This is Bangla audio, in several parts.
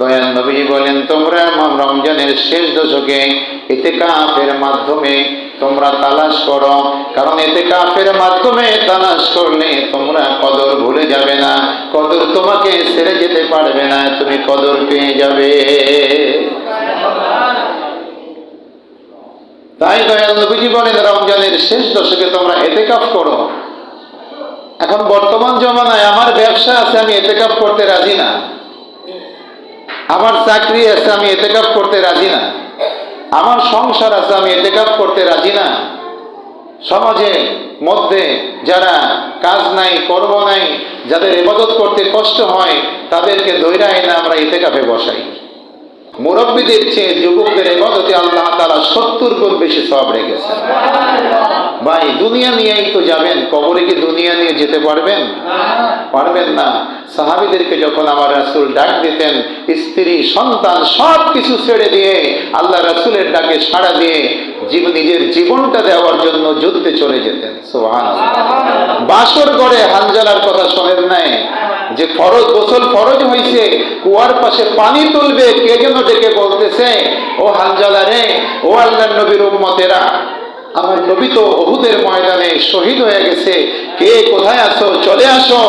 দয়াল নবীজি বলেন, তোমরা আমার রমজানের শেষ দশকে এতে কাফের মাধ্যমে তোমরা তালাশ করো, কারণ এতে কাফের মাধ্যমে তালাশ করলে তোমরা কদর ভুলে যাবে না, কদর তোমাকে ছেড়ে যেতে পারবে না, তুমি কদর পেয়ে যাবে। তাই দয়াল নবীজি বলেন, রমজানের শেষ দশকে তোমরা এতে কাপ করো। এখন বর্তমান জমানায় আমার ব্যবসা আছে, আমি এতে কাপ করতে রাজি না। আমার চাকরি আছে, আমি এতেকাপ করতে রাজি না। আমার সংসার আছে, আমি এতেকাপ করতে রাজি না। সমাজে মধ্যে যারা কাজ নাই, কর্ম নাই, যাদের এবাদত করতে কষ্ট হয়, তাদেরকে দৈরায় না আমরা ইতেকাফে বসাই। মুরব্বীদের চেয়ে যুবকদের ইবাদতে আল্লাহ তালা সত্তর গুণ বেশি সব রেখেছেন। ভাই দুনিয়া নিয়েই তো যাবেন কবরে কি দুনিয়া নিয়ে যেতে পারবেন? পারবেন না। সাহাবিদেরকে যখন আমার রাসূল ডাক দিতেন স্ত্রী সন্তান সব কিছু ছেড়ে দিয়ে আল্লাহ রাসূলের ডাকে সাড়া দিয়ে নিজের জীবনটা দেওয়ার জন্য যুদ্ধে চলে যেতেন। সোহান বাসর করে হানজালার কথা শোনেন নাই? যে ফরজ গোসল ফরজ হয়েছে কুয়ার পাশে পানি তুলবে, কে যেন ডেকে বলতেছে, ও হানজালা রে, ও আল্লাহ নবীর উম্মতেরা, আমার নবী তো অহুদের ময়দানে শহীদ হয়ে গেছে। কে কোথায় আসো চলে আসো।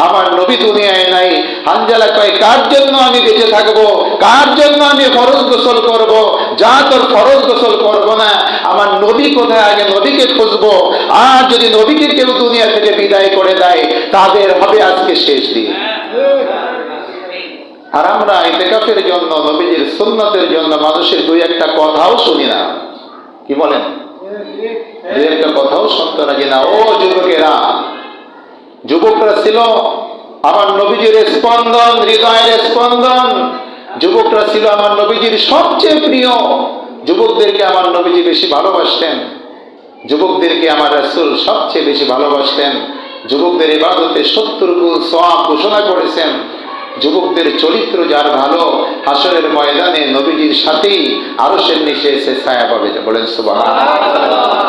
আমার নবী দুনিয়ায় নাই। হানজালা কয়, কার জন্য আমি বেঁচে থাকব? কার জন্য আমি ফরজ গোসল করব? যা তোর ফরজ গোসল করব না। আমার নবী কোথায়? আগে নবীকে খুঁজবো। আর যদি নবীকে কেউ দুনিয়া থেকে বিদায় করে দেয়, তাদের হবে আজকে শেষ দিন। আর আমরা ইতেকাফের জন্য, নবীজির সুন্নতের জন্য মানুষের দুই একটা কথাও শুনি না। কি বলেন? দুই একটা কথাও শুনতে রাজি না। ও যুবকেরা, যুবকরা ছিল আমার নবীজির স্পন্দন, হৃদয়ের স্পন্দন। যুবকরা ছিল আমার নবীজির সবচেয়ে প্রিয়। যুবকদেরকে আমার নবীজি বেশি ভালোবাসতেন। যুবকদেরকে আমার রাসূল সবচেয়ে বেশি ভালোবাসতেন। যুবকদের ইবাদতে সত্তর গুণ সওয়াব ঘোষণা করেছেন। যুবকদের চরিত্র যার ভালো হাসরের ময়দানে নবীজির সাথেই আরশের নিচে এসে ছায়া পাবে। বলেন সুবহানাল্লাহ।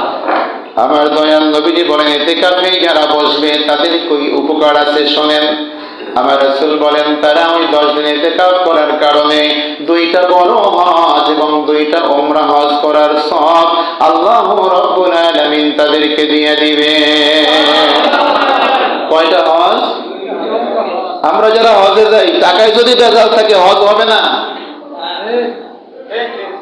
আমার দয়াল নবীজি বলেন এতে কাফে যারা বসবে তাদের কই উপকার আছে শোনেন? আমার রসুল বলেন তারা ওই দশ দিন কাপ করার কারণে দুইটা বড় হজ এবং দুইটা ওমরা হজ করার সব আল্লাহ রব্বুল আলামিন তাদেরকে দিয়ে দিবে। কয়টা হজ? আমরা যারা হজে যাই, টাকায় যদি বেজাল থাকে, হজ হবে না।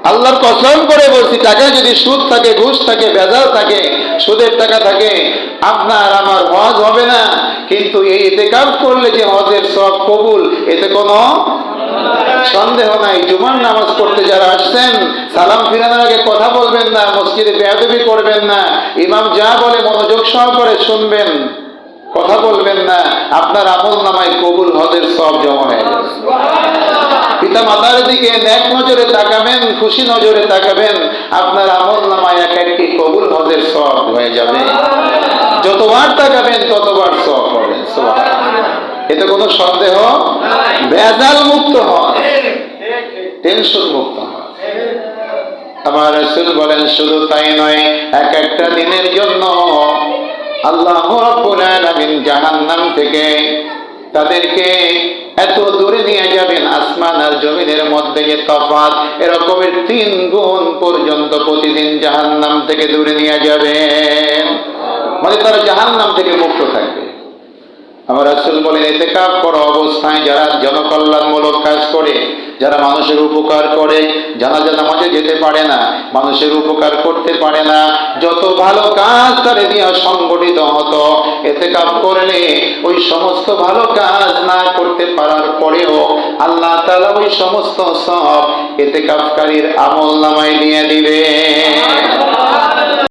আল্লাহর কসম করে বলছি, টাকায় যদি সুদ থাকে, ঘুষ থাকে ভেজাল থাকে, সুদের টাকা থাকে, আপনার আমার হজ হবে না। কিন্তু এই এতে কাজ করলে যে হজের সব কবুল, এতে কোনো সন্দেহ নাই। জুমার নামাজ পড়তে যারা আসছেন, সালাম ফিরানোর আগে কথা বলবেন না, মসজিদে বেয়াদবি করবেন না। ইমাম যা বলে, মনোযোগ সহকারে শুনবেন। কথা বলবেন না আপনার আমল নামায় কবুল হজের সব জমা হয়ে যাবে। পিতা মাতার দিকে ন্যাক নজরে তাকাবেন খুশি নজরে তাকাবেন আপনার আমল নামায় এক একটি কবুল হজের সব হয়ে যাবে। যতবার তাকাবেন ততবার সব হবেন এতে কোনো সন্দেহ বেজাল মুক্ত হয় টেনশন মুক্ত হয় আমার রসুল বলেন শুধু তাই নয় এক একটা দিনের জন্য আল্লাহ রাব্বুল জাহান্নাম থেকে তাদেরকে এত দূরে নিয়ে যাবেন আসমান আর জমিনের মধ্যে যে তফাৎ, এরকমের তিন গুণ পর্যন্ত প্রতিদিন জাহান্নাম থেকে দূরে নিয়ে যাবেন। মানে তারা জাহান্নাম থেকে মুক্ত থাকবে। আমার রাসূল বলেন এতে কাপ করা অবস্থায় যারা জনকল্যাণমূলক কাজ করে, যারা মানুষের উপকার করে, জানাজা নামাজে যেতে পারে না, মানুষের উপকার করতে পারে না, যত ভালো কাজ তারে দিয়া সংগঠিত হতো এতে কাপ করলে ওই সমস্ত ভালো কাজ না করতে পারার পরেও আল্লাহ তালা ওই সমস্ত সব এতে কাপকারীর আমল নামায় দিয়ে দিবে।